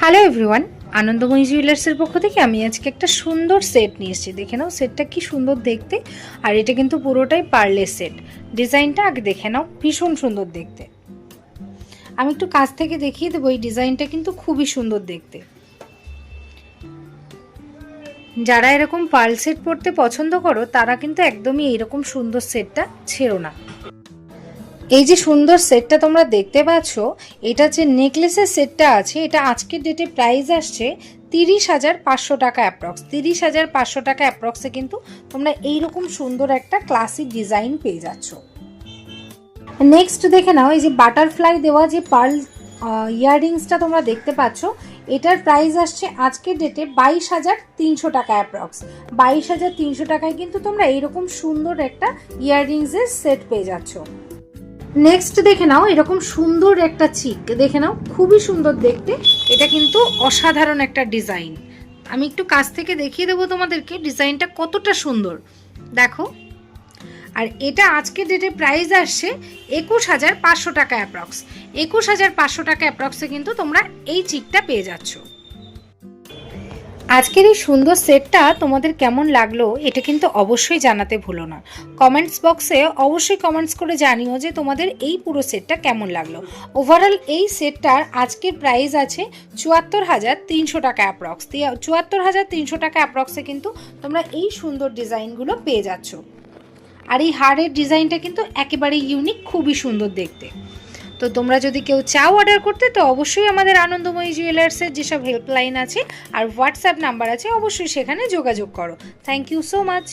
Hello everyone আনন্দময়ী জুয়েলার্সের পক্ষ থেকে আমি আজকে একটা সুন্দর সেট নিয়ে এসেছি। দেখে নাও সেটটা কি সুন্দর দেখতে, আর এটা কিন্তু পুরোটাই পার্লের সেট ডিজাইনটা আগে দেখে নাও, ভীষণ সুন্দর দেখতে। আমি একটু কাছ থেকে দেখিয়ে দেবো, এই ডিজাইনটা কিন্তু খুবই সুন্দর দেখতে। যারা এরকম পার্ল সেট পরতে পছন্দ করো, তারা কিন্তু একদমই এরকম সুন্দর সেটটা ছেড়ো না। এই যে সুন্দর সেটটা তোমরা দেখতে পাচ্ছ, এটা যে নেকলেসের সেটটা আছে, এটা আজকের ডেটে প্রাইস আসছে তিরিশ হাজার পাঁচশো টাকা অ্যাপ্রক্স তিরিশ হাজার পাঁচশো টাকা অ্যাপ্রক্সে কিন্তু তোমরা এইরকম সুন্দর একটা ক্লাসিক ডিজাইন পেয়ে যাচ্ছ। নেক্সট দেখে নাও, এই যে বাটারফ্লাই দেওয়া যে পার্ল ইয়াররিংসটা তোমরা দেখতে পাচ্ছ, এটার প্রাইস আসছে আজকের ডেটে বাইশ হাজার তিনশো টাকা অ্যাপ্রক্স বাইশ হাজার তিনশো টাকায় কিন্তু তোমরা এইরকম সুন্দর একটা ইয়াররিংসের সেট পেয়ে যাচ্ছ। নেক্সট দেখে নাও, এরকম সুন্দর একটা চিক দেখে নাও, খুবই সুন্দর দেখতে। এটা কিন্তু অসাধারণ একটা ডিজাইন আমি একটু কাছ থেকে দেখিয়ে দেবো তোমাদেরকে ডিজাইনটা কতটা সুন্দর। দেখো, আর এটা আজকের ডেটে প্রাইস আসছে একুশ হাজার পাঁচশো টাকা অ্যাপ্রক্স একুশ হাজার পাঁচশো টাকা অ্যাপ্রক্সে কিন্তু তোমরা এই চিকটা পেয়ে যাচ্ছ। আজকের এই সুন্দর সেটটা তোমাদের কেমন লাগল, এটা কিন্তু অবশ্যই জানাতে ভুলো না। কমেন্টস বক্সে অবশ্যই কমেন্টস করে জানিও যে তোমাদের এই পুরো সেটটা কেমন লাগল। ওভারঅল এই সেটটার আজকের প্রাইস আছে চুয়াত্তর হাজার তিনশো টাকা অ্যাপ্রক্স চুয়াত্তর হাজার তিনশো টাকা অ্যাপ্রক্সে কিন্তু তোমরা এই সুন্দর ডিজাইনগুলো পেয়ে যাচ্ছ। আর এই হারের ডিজাইনটা কিন্তু একেবারে ইউনিক খুবই সুন্দর দেখতে। তো তোমরা যদি কেউ চাও অর্ডার করতে, তো অবশ্যই আমাদের আনন্দময়ী জুয়েলার্সের যেসব হেল্পলাইন আছে আর হোয়াটসঅ্যাপ নাম্বার আছে, অবশ্যই সেখানে যোগাযোগ করো। Thank you so much